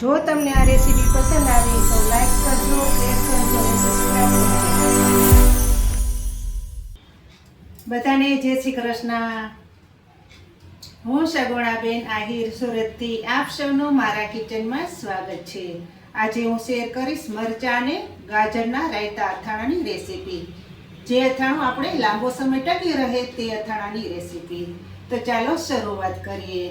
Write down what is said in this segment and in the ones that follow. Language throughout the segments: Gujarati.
જો તમને આ રેસીપી પસંદ આવી તો લાઈક કરજો, શેર કરજો અને સબસ્ક્રાઈબ કરજો. બધાને જય શ્રી કૃષ્ણ. હું સગોણાબેન આહિર સુરતથી આપ સૌનું મારા કિચનમાં સ્વાગત છે. આજે હું શેર કરીશ મરચાં અને ગાજરના રાયતા અથાણાની રેસીપી. જે અથાણું આપણે લાંબો સમય ટકી રહે તે અથાણાની રેસીપી. તો ચાલો શરૂઆત કરીએ.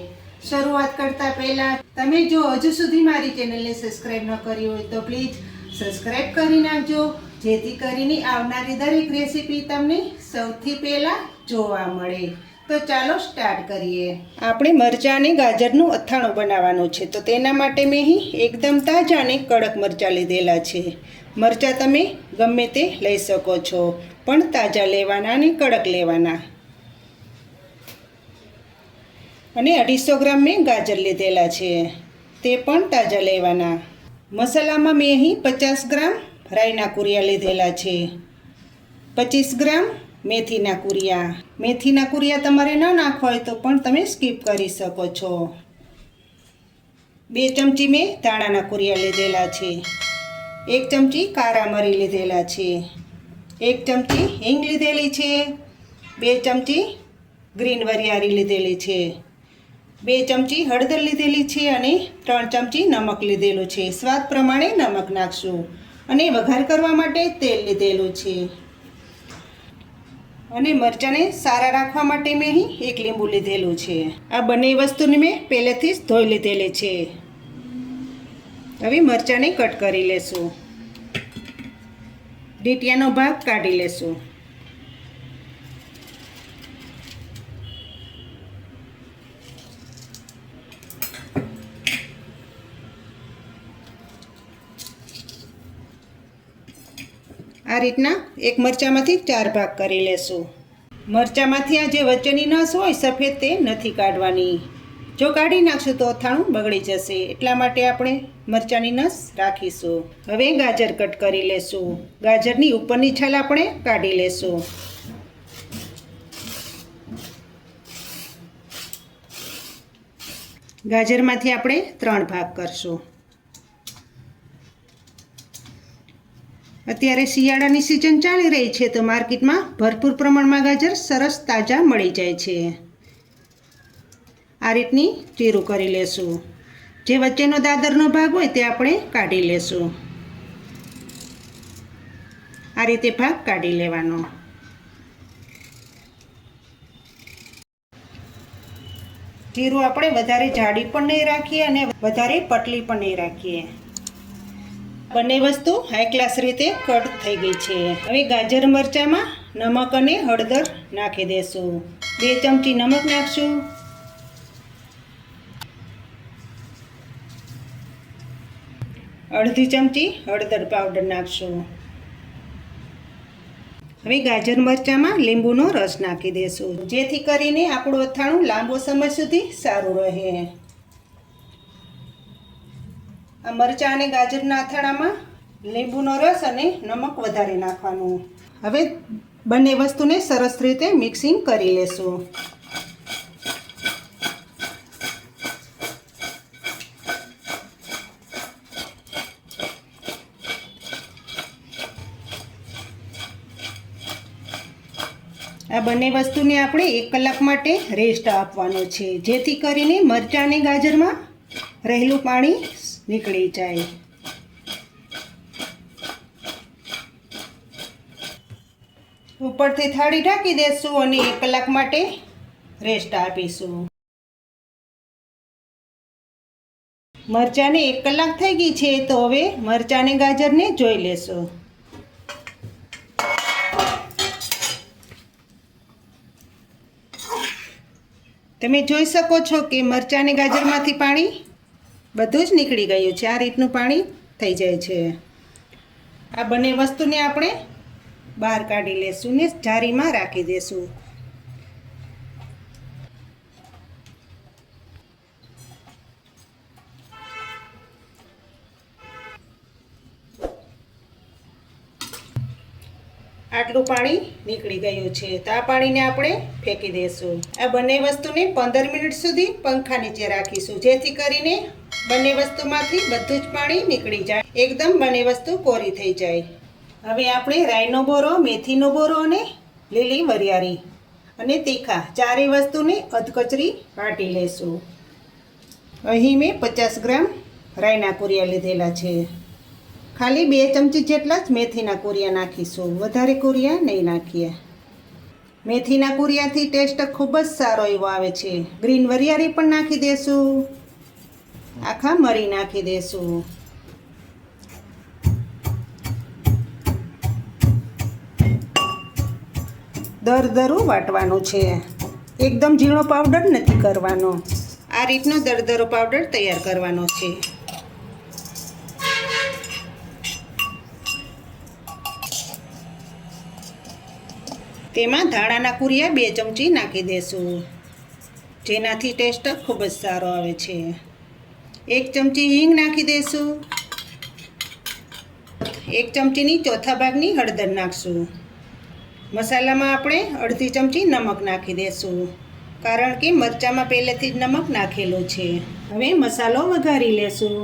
શરૂઆત કરતા પહેલા તમે જો હજુ સુધી મારી ચેનલને સબસ્ક્રાઇબ ન કરી હોય તો પ્લીઝ સબસ્ક્રાઇબ કરી નાખજો, જેથી કરીને આવનારી દરેક રેસીપી તમને સૌથી પહેલાં જોવા મળે. તો ચાલો સ્ટાર્ટ કરીએ. આપણે મરચાં અને ગાજરનું અથાણું બનાવવાનું છે. તો તેના માટે મેં અહીં એકદમ તાજા અને કડક મરચાં લીધેલા છે. મરચાં તમે ગમે તે લઈ શકો છો, પણ તાજા લેવાના અને કડક લેવાના. અને અઢીસો ગ્રામ મેં ગાજર લીધેલા છે. તે પણ તાજા લેવાના. મસાલામાં મેં અહીં પચાસ ગ્રામ રાઈના કુરિયા લીધેલા છે. પચીસ ગ્રામ મેથીના કુરિયા. મેથીના કુરિયા તમારે ન નાખવા હોય તો પણ તમે સ્કીપ કરી શકો છો. બે ચમચી મેં ધાણાના કુરિયા લીધેલા છે. એક ચમચી કારા મરી લીધેલા છે. એક ચમચી હિંગ લીધેલી છે. બે ચમચી ગ્રીન વરિયાળી લીધેલી છે. બે ચમચી હળદર લીધેલી છે અને ત્રણ ચમચી નમક લીધેલું છે. સ્વાદ પ્રમાણે નમક નાખશું અને વઘાર કરવા માટે તેલ લીધેલું છે. અને મરચાંને સારા રાખવા માટે મેં અહીં એક લીંબુ લીધેલું છે. આ બંને વસ્તુને મેં પહેલેથી જ ધોઈ લીધેલી છે. હવે મરચાંને કટ કરી લેશું. ડીટિયાનો ભાગ કાઢી લેશું. આ રીતના એક મરચાંમાંથી ચાર ભાગ કરી લેશું. મરચાંમાંથી આ જે વચ્ચેની નસ હોય સફેદ તે નથી કાઢવાની. જો કાઢી નાખશું તો અથાણું બગડી જશે. એટલા માટે આપણે મરચાંની નસ રાખીશું. હવે ગાજર કટ કરી લેશું. ગાજરની ઉપરની છાલ આપણે કાઢી લેશું. ગાજરમાંથી આપણે ત્રણ ભાગ કરશું. અત્યારે શિયાળાની સિઝન ચાલી રહી છે તો માર્કેટમાં ભરપૂર પ્રમાણમાં ગાજર સરસ તાજા મળી જાય છે. આ રીતની ચીરું કરી લેશું. જે વચ્ચેનો દાદરનો ભાગ હોય તે આપણે કાઢી લેશું. આ રીતે ભાગ કાઢી લેવાનો. ચીરું આપણે વધારે જાડી પણ નહીં રાખીએ અને વધારે પટલી પણ નહીં રાખીએ. બંને વસ્તુ હાઈ ક્લાસ રીતે કટ થઈ ગઈ છે. હવે ગાજર મરચાંમાં નમક અને હળદર નાખી દેશું. બે ચમચી નમક નાખશું. અડધી ચમચી હળદર પાવડર નાખશું. હવે ગાજર મરચાંમાં લીંબુનો રસ નાખી દેશું. જેથી કરીને આપણું અથાણું લાંબો સમય સુધી સારું રહે. આ મરચાં અને ગાજરના અથાણામાં લીંબુનો રસ અને નમક વધારે નાખવાનું. હવે બંને વસ્તુને સરસ રીતે મિક્સિંગ કરી લેશું. આ બંને વસ્તુને આપણે એક કલાક માટે રેસ્ટ આપવાનો છે. જેથી કરીને મરચાં અને ગાજરમાં રહેલું પાણી નીકળી જાય. ઉપરથી થાળી ઢાંકી દેશું અને એક કલાક માટે રેસ્ટ આપીશું. મરચાંને એક કલાક થઈ ગઈ છે, તો હવે મરચાંને ગાજરને જોઈ લેશું. તમે જોઈ શકો છો કે મરચાં ગાજરમાંથી પાણી બધું જ નીકળી ગયું છે. આ રીતનું પાણી થઈ જાય છે. આ બંને વસ્તુને આપણે બહાર કાઢી લેશું ને જારીમાં રાખી દેશું. આટલું પાણી નીકળી ગયું છે. તો આ પાણીને આપણે ફેંકી દઈશું આ બંને વસ્તુને પંદર મિનિટ સુધી પંખા નીચે રાખીશું, જેથી કરીને બંને વસ્તુમાંથી બધું જ પાણી નીકળી જાય. એકદમ બંને વસ્તુ કોરી થઈ જાય. હવે આપણે રાઈનો બોરો, મેથીનો બોરો અને લીલી વરિયાળી અને તીખા ચારેય વસ્તુને અધકચરી વાટી લેશું. અહીં મેં પચાસ ગ્રામ રાઈના કુરિયા લીધેલા છે. ખાલી બે ચમચી જેટલા જ મેથીના કુરિયા નાખીશું. વધારે કુરિયા નહીં નાખીએ. મેથીના કુરિયાથી ટેસ્ટ ખૂબ જ સારો એવો આવે છે. ગ્રીન વરિયાળી પણ નાખી દેશું. આખા મરી નાખી દેશું. દર દરું વાટવાનું છે. એકદમ ઝીણો પાવડર નથી કરવાનો. આ રીતનો દરદરો પાવડર તૈયાર કરવાનો છે. તેમાં ધાણાના કુરિયા બે ચમચી નાખી દેશું. જેનાથી ટેસ્ટ ખૂબ જ સારો આવે છે. એક ચમચી હિંગ નાખી દઈશું એક ચમચીની ચોથા ભાગની હળદર નાખશું. મસાલામાં આપણે અડધી ચમચી નમક નાખી દઈશું કારણ કે મરચાંમાં પહેલેથી જ નમક નાખેલું છે. હવે મસાલો વઘારી લેશું.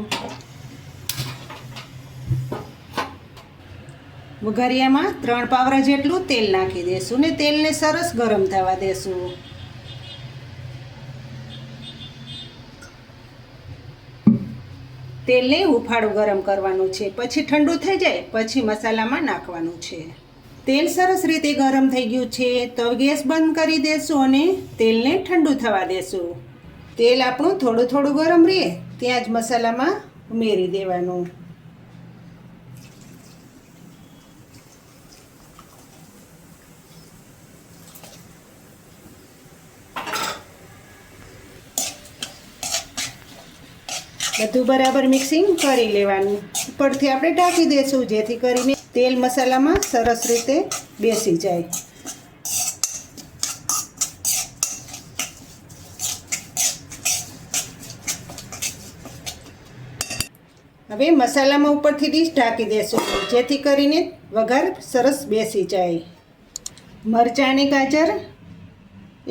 વઘારિયામાં ત્રણ પાવરા જેટલું તેલ નાખી દઈશું ને તેલને સરસ ગરમ થવા દેશું. તેલને હુફાળું ગરમ કરવાનું છે, પછી ઠંડુ થઈ જાય, પછી મસાલામાં નાખવાનું છે. તેલ સરસ રીતે ગરમ થઈ ગયું છે, તો ગેસ બંધ કરી દેશું અને તેલને ઠંડુ થવા દેશું. તેલ આપણું થોડું થોડું ગરમ રહે, ત્યાં જ મસાલામાં ઉમેરી દેવાનું. બધું બરાબર મિક્સિંગ કરી લેવાનું. ઉપરથી આપણે ઢાંકી દઈશું, જેથી કરીને તેલ મસાલામાં સરસ રીતે બેસી જાય. હવે મસાલામાં ઉપરથી ડીશ ઢાંકી દેશું જેથી કરીને વઘાર સરસ બેસી જાય. મરચાં અને ગાજર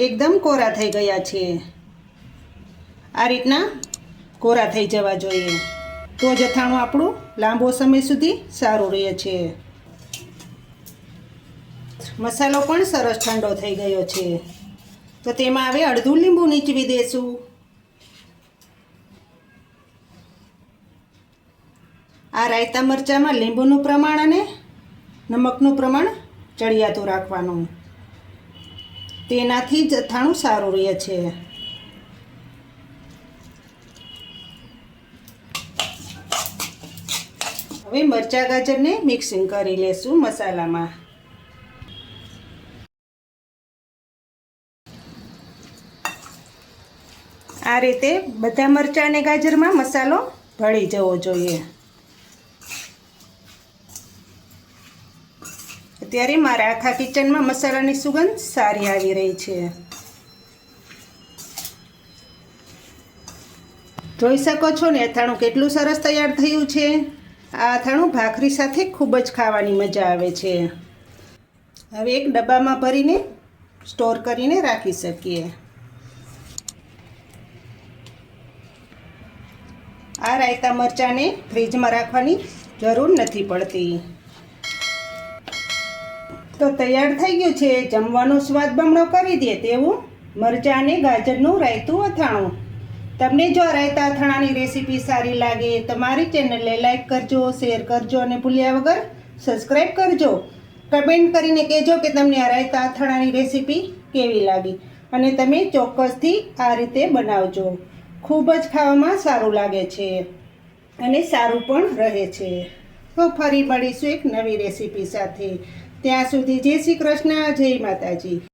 એકદમ કોરા થઈ ગયા છે. આ રીતના કોરા થઈ જવા જોઈએ. તો જથાણું આપણું લાંબો સમય સુધી સારું રહે છે. મસાલો પણ સરસ ઠંડો થઈ ગયો છે. તો તેમાં હવે અડધું લીંબુ નીચવી દેશું. આ રાયતા મરચાંમાં લીંબુનું પ્રમાણ અને નમકનું પ્રમાણ ચડિયાતું રાખવાનું. તેનાથી જથાણું સારું રહે છે. હવે મરચા ગાજરને મિક્સિંગ કરી લેશું મસાલામાં. આ રીતે બધા મરચાં અને ગાજરમાં મસાલો ભળી જવો જોઈએ. અત્યારે મારા આખા કિચનમાં મસાલાની સુગંધ સારી આવી રહી છે. જોઈ શકો છો ને અથાણું કેટલું સરસ તૈયાર થયું છે. આ અથાણું ભાખરી સાથે ખૂબ જ ખાવાની મજા આવે છે. હવે એક ડબ્બામાં ભરીને સ્ટોર કરીને રાખી શકીએ. આ રાયતા મરચાંને ફ્રીજમાં રાખવાની જરૂર નથી પડતી. તો તૈયાર થઈ ગયું છે. જમવાનો સ્વાદ બમણો કરી દે તેવું મરચાં અને ગાજરનું રાયતું અથાણું. તમને જો આ રાયતા અથાણાની રેસીપી સારી લાગે તમારી મારી ચેનલને લાઈક કરજો, શેર કરજો અને ભૂલ્યા વગર સબસ્ક્રાઈબ કરજો. કમેન્ટ કરીને કહેજો કે તમને આ રાયતા અથાણાની રેસીપી કેવી લાગી અને તમે ચોક્કસથી આ રીતે બનાવજો. ખૂબ જ ખાવામાં સારું લાગે છે અને સારું પણ રહે છે. તો ફરી મળીશું એક નવી રેસીપી સાથે. ત્યાં સુધી જય શ્રી કૃષ્ણ, જય માતાજી.